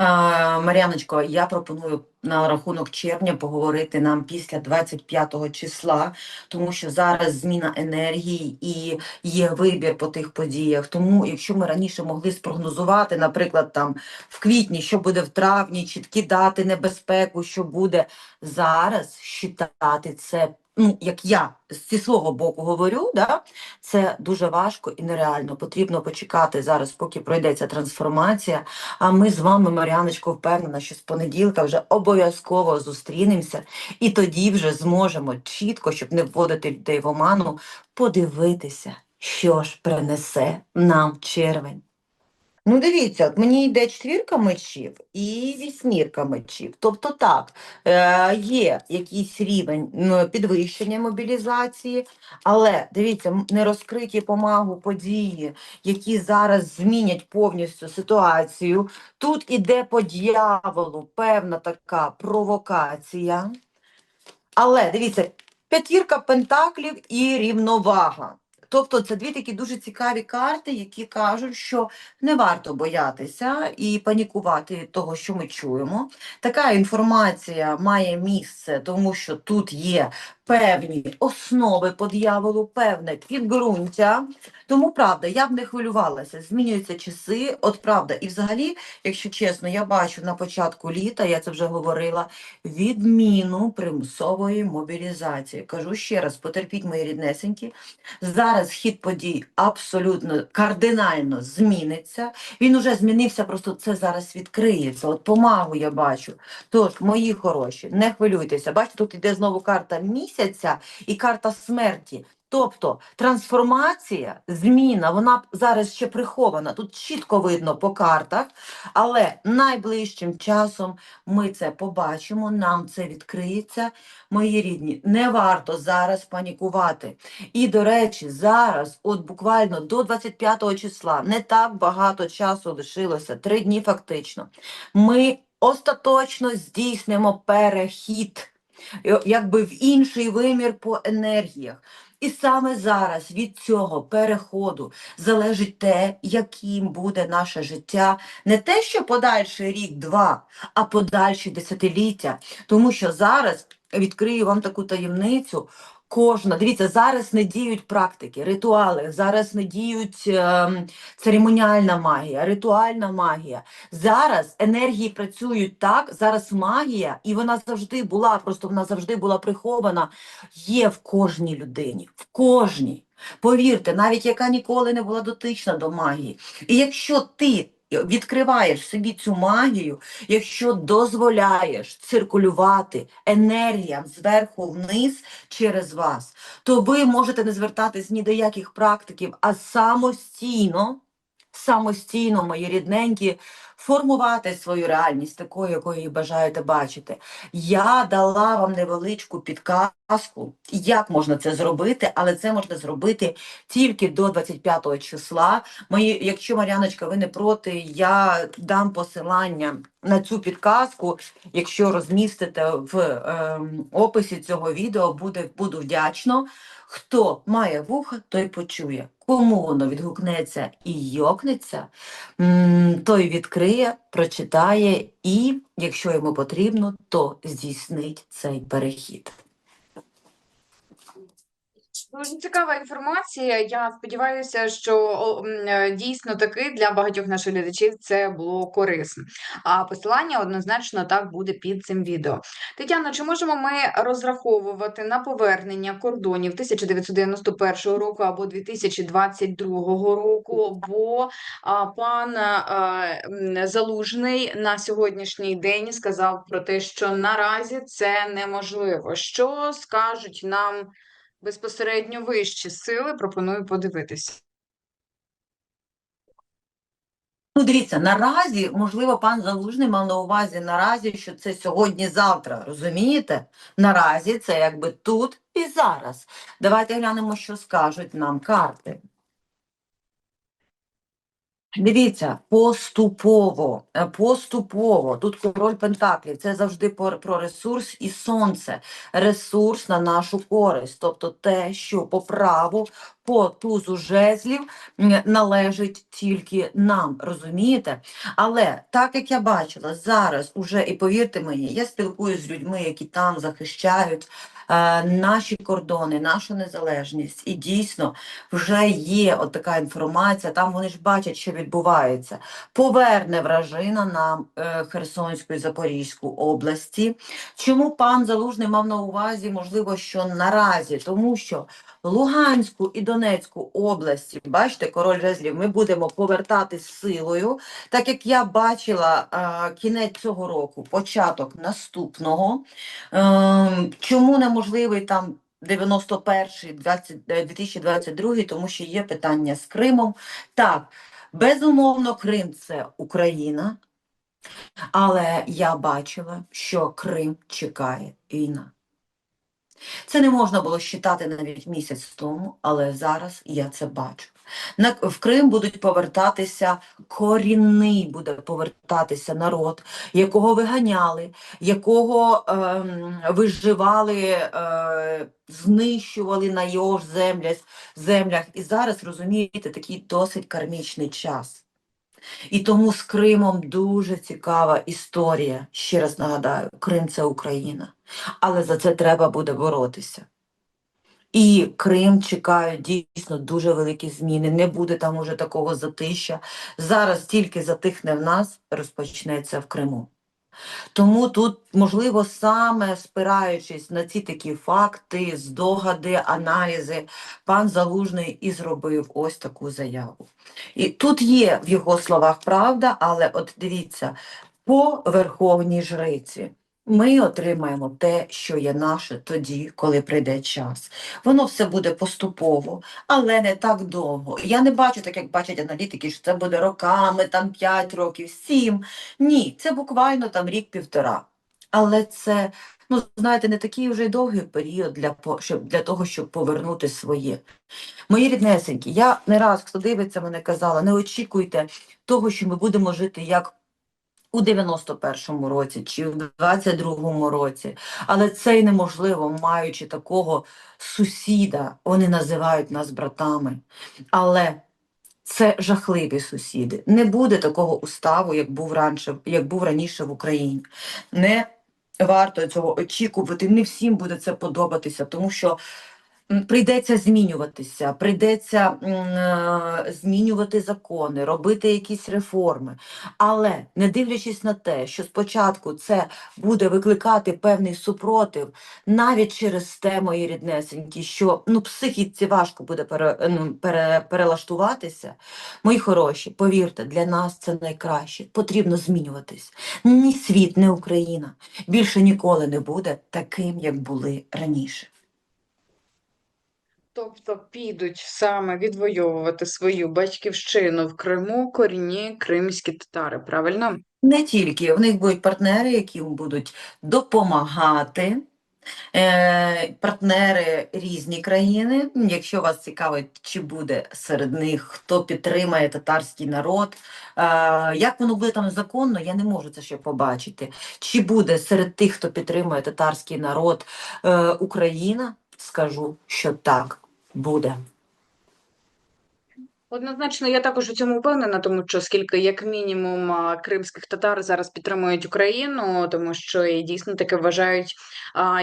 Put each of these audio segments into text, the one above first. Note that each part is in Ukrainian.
Мар'яночко, я пропоную на рахунок червня поговорити нам після 25 числа, тому що зараз зміна енергії і є вибір по тих подіях. Тому, якщо ми раніше могли спрогнозувати, наприклад, там в квітні, що буде в травні, чіткі дати небезпеку, що буде зараз, считати це. Ну, як я зі свого боку говорю, да, це дуже важко і нереально. Потрібно почекати зараз, поки пройдеться трансформація. А ми з вами, Мар'яночко, впевнена, що з понеділка вже обов'язково зустрінемося, і тоді вже зможемо чітко, щоб не вводити людей в оману, подивитися, що ж принесе нам червень. Ну, дивіться, от мені йде четвірка мечів і вісьмірка мечів. Тобто так, е, є якийсь рівень підвищення мобілізації, але дивіться, не розкриті помагу події, які зараз змінять повністю ситуацію. Тут іде по дьяволу певна така провокація. Але дивіться, п'ятірка пентаклів і рівновага. Тобто це дві такі дуже цікаві карти, які кажуть, що не варто боятися і панікувати від того, що ми чуємо. Така інформація має місце, тому що тут є певні основи по дьяволу, певне підґрунтя. Тому правда, я б не хвилювалася. Змінюються часи. От правда, і взагалі, якщо чесно, я бачу на початку літа, я це вже говорила, відміну примусової мобілізації. Кажу ще раз, потерпіть мої ріднесенькі. Зараз хід подій абсолютно кардинально зміниться. Він уже змінився, просто це зараз відкриється. От помагу я бачу. Тож, мої хороші, не хвилюйтеся. Бачите, тут іде знову карта місяця і карта смерті. Тобто трансформація, зміна, вона зараз ще прихована. Тут чітко видно по картах, але найближчим часом ми це побачимо, нам це відкриється. Мої рідні, не варто зараз панікувати. І, до речі, зараз, от буквально до 25 числа, не так багато часу лишилося, три дні фактично. Ми остаточно здійснимо перехід якби в інший вимір по енергіях. І саме зараз від цього переходу залежить те, яким буде наше життя, не те, що подальший рік-два, а подальші десятиліття. Тому що зараз відкрию вам таку таємницю. Кожна, дивіться, зараз не діють практики, ритуали, зараз не діють ем, церемоніальна магія, ритуальна магія. Зараз енергії працюють так, зараз магія, і вона завжди була, просто вона завжди була прихована, є в кожній людині, в кожній. Повірте, навіть яка ніколи не була дотична до магії. І якщо ти відкриваєш собі цю магію, якщо дозволяєш циркулювати енергіям зверху вниз через вас, то ви можете не звертатись ні до яких практиків, а самостійно, самостійно, мої рідненькі, формувати свою реальність такою, якою бажаєте бачити. Я дала вам невеличку підказку, як можна це зробити, але це можна зробити тільки до 25 числа. Мої, якщо Мар'яночка, ви не проти, я дам посилання на цю підказку. Якщо розмістите в ем, описі цього відео, буде, буду вдячно. Хто має вуха, той почує. Кому воно відгукнеться і йокнеться, той відкриє, прочитає і, якщо йому потрібно, то здійснить цей перехід. Дуже цікава інформація. Я сподіваюся, що е, дійсно таки для багатьох наших глядачів це було корисно. А посилання однозначно так буде під цим відео. Тетяно, чи можемо ми розраховувати на повернення кордонів 1991 року або 2022 року? Бо пан Залужний на сьогоднішній день сказав про те, що наразі це неможливо. Що скажуть нам? Безпосередньо вищі сили, пропоную подивитися. Ну, дивіться, наразі, можливо, пан Залужний мав на увазі наразі, що це сьогодні-завтра, розумієте? Наразі це якби тут і зараз. Давайте глянемо, що скажуть нам карти. Дивіться, поступово, е, поступово. Тут король Пентаклів, це завжди про, про ресурс і сонце, ресурс на нашу користь, тобто те, що по праву, по тузу жезлів належить тільки нам, розумієте? Але так як я бачила зараз, уже і повірте мені, я спілкуюся з людьми, які там захищають е, наші кордони, нашу незалежність, і дійсно вже є от така інформація. Там вони ж бачать, що відбувається. Поверне вражина нам е, Херсонську і Запорізьку області. Чому пан Залужний мав на увазі, можливо, що наразі, тому що Луганську і Донецьку області, бачите, король жезлів, ми будемо повертати з силою, так як я бачила е, кінець цього року, початок наступного. Ем, чому неможливий там 91-й, 20 е, 2022, тому що є питання з Кримом. Так, безумовно, Крим це Україна, але я бачила, що Крим чекає війна. Це не можна було считати навіть місяць тому, але зараз я це бачу. В Крим будуть повертатися, корінний буде повертатися народ, якого виганяли, якого ем, виживали, е, знищували на його землях, землях. І зараз, розумієте, такий досить кармічний час. І тому з Кримом дуже цікава історія. Ще раз нагадаю, Крим це Україна. Але за це треба буде боротися. І Крим чекають дійсно дуже великі зміни. Не буде там уже такого затища. Зараз тільки затихне в нас, розпочнеться в Криму. Тому тут, можливо, саме спираючись на ці такі факти, здогади, аналізи, пан Залужний і зробив ось таку заяву. І тут є в його словах правда, але от дивіться, по верховній жриці ми отримаємо те, що є наше тоді, коли прийде час. Воно все буде поступово, але не так довго. Я не бачу, так як бачать аналітики, що це буде роками, там 5 років, 7. Ні, це буквально там рік-півтора. Але це, ну знаєте, не такий вже довгий період для, щоб, для того, щоб повернути своє. Мої ріднесенькі, я не раз, хто дивиться, мене казала, не очікуйте того, що ми будемо жити як у 91-му році чи в 22-му році. Але це й неможливо, маючи такого сусіда, вони називають нас братами. Але це жахливі сусіди. Не буде такого уставу, як був раніше, як був раніше в Україні. Не варто цього очікувати. Не всім буде це подобатися, тому що прийдеться змінюватися, прийдеться е, змінювати закони, робити якісь реформи. Але не дивлячись на те, що спочатку це буде викликати певний супротив, навіть через те, мої ріднесенькі, що ну, психіці важко буде пере, ну, пере, перелаштуватися. Мої хороші, повірте, для нас це найкраще. Потрібно змінюватись. Ні світ, ні Україна більше ніколи не буде таким, як були раніше. Тобто підуть саме відвоювати свою батьківщину в Криму корінні кримські татари, правильно? Не тільки, в них будуть партнери, які будуть допомагати. Е, партнери різні країни. Якщо вас цікавить, чи буде серед них, хто підтримає татарський народ, е, як воно буде там законно, я не можу це ще побачити. Чи буде серед тих, хто підтримує татарський народ, е, Україна, скажу, що так, буде. Однозначно, я також у цьому впевнена, тому що скільки, як мінімум, кримських татар зараз підтримують Україну, тому що і дійсно таки вважають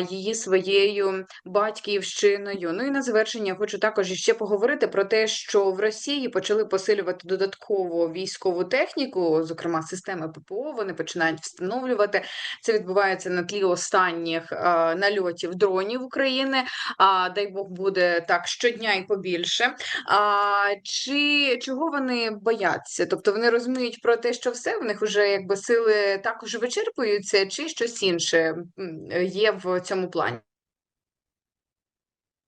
її своєю батьківщиною. Ну і на завершення хочу також іще поговорити про те, що в Росії почали посилювати додатково військову техніку, зокрема системи ППО. Вони починають встановлювати. Це відбувається на тлі останніх нальотів дронів України. А дай Бог буде так щодня і побільше. А, чи чого вони бояться? Тобто вони розуміють про те, що все в них вже якби сили також вичерпуються, чи щось інше є в цьому плані?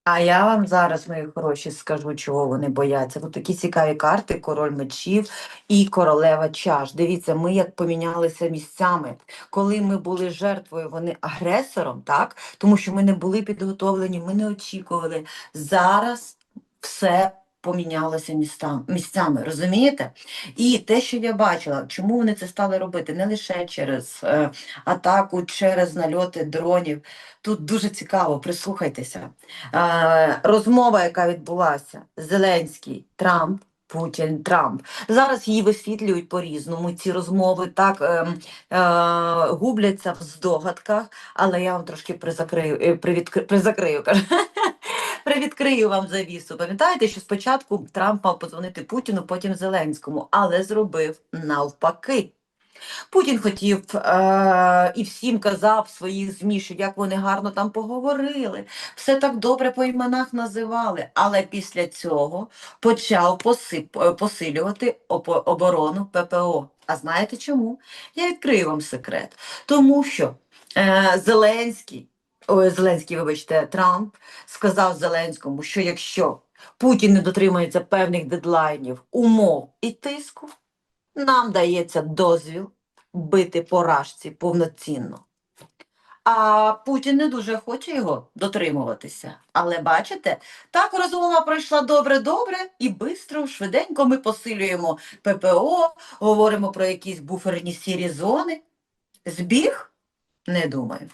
А я вам зараз, мої хороші, скажу, чого вони бояться. Тут такі цікаві карти: король мечів і королева чаш. Дивіться, ми як помінялися місцями. Коли ми були жертвою, вони агресором, так? Тому що ми не були підготовлені, ми не очікували. Зараз все помінялося містам, місцями, розумієте? І те, що я бачила, чому вони це стали робити, не лише через е, атаку, через нальоти дронів. Тут дуже цікаво, прислухайтеся. Е, розмова, яка відбулася, Зеленський, Трамп, Путін, Трамп. Зараз її висвітлюють по-різному. Ці розмови так е, е, губляться в здогадках, але я вам трошки призакрию, е, привідкри, призакрию, кажу. Привідкрию вам завісу. Пам'ятаєте, що спочатку Трамп мав подзвонити Путіну, потім Зеленському, але зробив навпаки. Путін хотів е- і всім казав своїх ЗМІ, що як вони гарно там поговорили, все так добре по іменах називали. Але після цього почав посип, е, посилювати оборону ППО. А знаєте чому? Я відкрию вам секрет. Тому що е- Зеленський, Зеленський, вибачте, Трамп сказав Зеленському, що якщо Путін не дотримується певних дедлайнів, умов і тиску, нам дається дозвіл бити по рашці повноцінно. А Путін не дуже хоче його дотримуватися. Але бачите, так розмова пройшла добре-добре і бистро, швиденько ми посилюємо ППО, говоримо про якісь буферні сірі зони. Збіг? Не думаю.